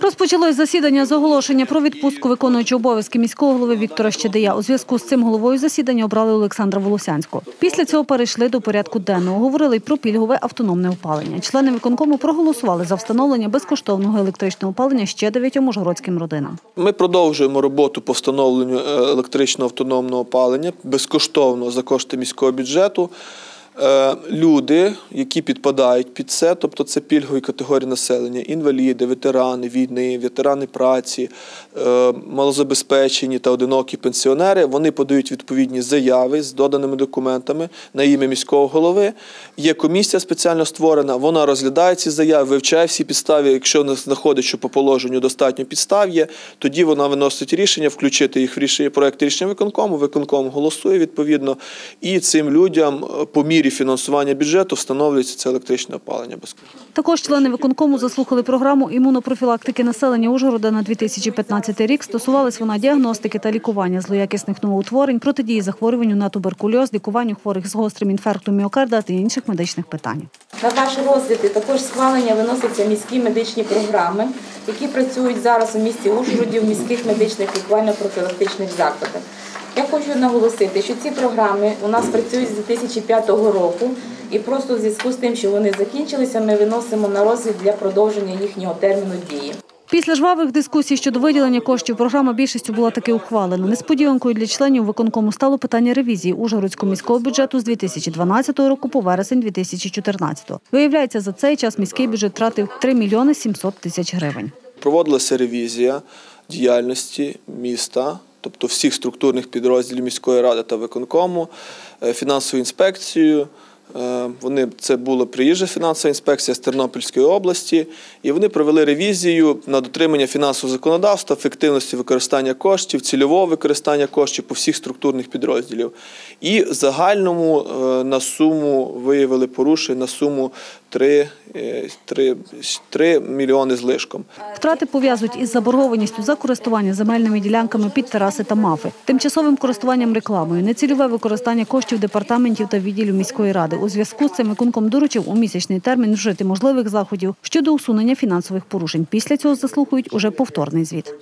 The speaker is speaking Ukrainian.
Розпочалось засідання з оголошення про відпустку виконуючого обов'язки міського голови Віктора Щедия. У зв'язку з цим головою засідання обрали Олександра Волосянського. Після цього перейшли до порядку денного. Говорили й про пільгове автономне опалення. Члени виконкому проголосували за встановлення безкоштовного електричного опалення ще дев'ятьом ужгородським родинам. Ми продовжуємо роботу по встановленню е, електричного автономного опалення безкоштовно за кошти міського бюджету. Е, Люди, які підпадають під це, тобто це пільгові категорії населення: інваліди, ветерани війни, ветерани праці, е, малозабезпечені та одинокі пенсіонери, вони подають відповідні заяви з доданими документами на ім'я міського голови. Є комісія спеціально створена, вона розглядає ці заяви, вивчає всі підстави. Якщо вона знаходить, що по положенню достатньо підстав є, тоді вона виносить рішення, включити їх в рішення проект рішення виконкому. Виконком голосує відповідно, і цим людям е, по мірі фінансування бюджету встановлюється це електричне опалення. Також члени виконкому заслухали програму імунопрофілактики населення Ужгорода на 2015 рік. Стосувалась вона діагностики та лікування злоякісних новоутворень, протидії захворюванню на туберкульоз, лікуванню хворих з гострим інфарктом міокарда та інших медичних питань. На ваш розгляд також схвалення виносяться міські медичні програми, які працюють зараз у місті Ужгороді в міських медичних лікувально-профілактичних закладах. Я хочу наголосити, що ці програми у нас працюють з 2005 року, і просто в зв'язку з тим, що вони закінчилися, ми виносимо на розгляд для продовження їхнього терміну дії. Після жвавих дискусій щодо виділення коштів програма більшістю була таки ухвалена. Несподіванкою для членів виконкому стало питання ревізії Ужгородського міського бюджету з 2012 року по вересень 2014. Виявляється, за цей час міський бюджет втратив 3 мільйони 700 тисяч гривень. Проводилася ревізія діяльності міста, тобто всіх структурних підрозділів міської ради та виконкому, фінансову фінансовою інспекцією. Е, Вони це була приїжджа фінансова інспекція з Тернопільської області, і вони провели ревізію на дотримання фінансового законодавства, ефективності використання коштів, цільового використання коштів по всіх структурних підрозділів. І загальному е, на суму виявили порушень на суму 3, 3, 3 мільйони з лишком. Втрати пов'язують із заборгованістю за користування земельними ділянками під тераси та мафи, тимчасовим користуванням рекламою, нецільове використання коштів департаментів та відділів міської ради. У зв'язку з цим виконком доручив у місячний термін вжити можливих заходів щодо усунення фінансових порушень. Після цього заслухають уже повторний звіт.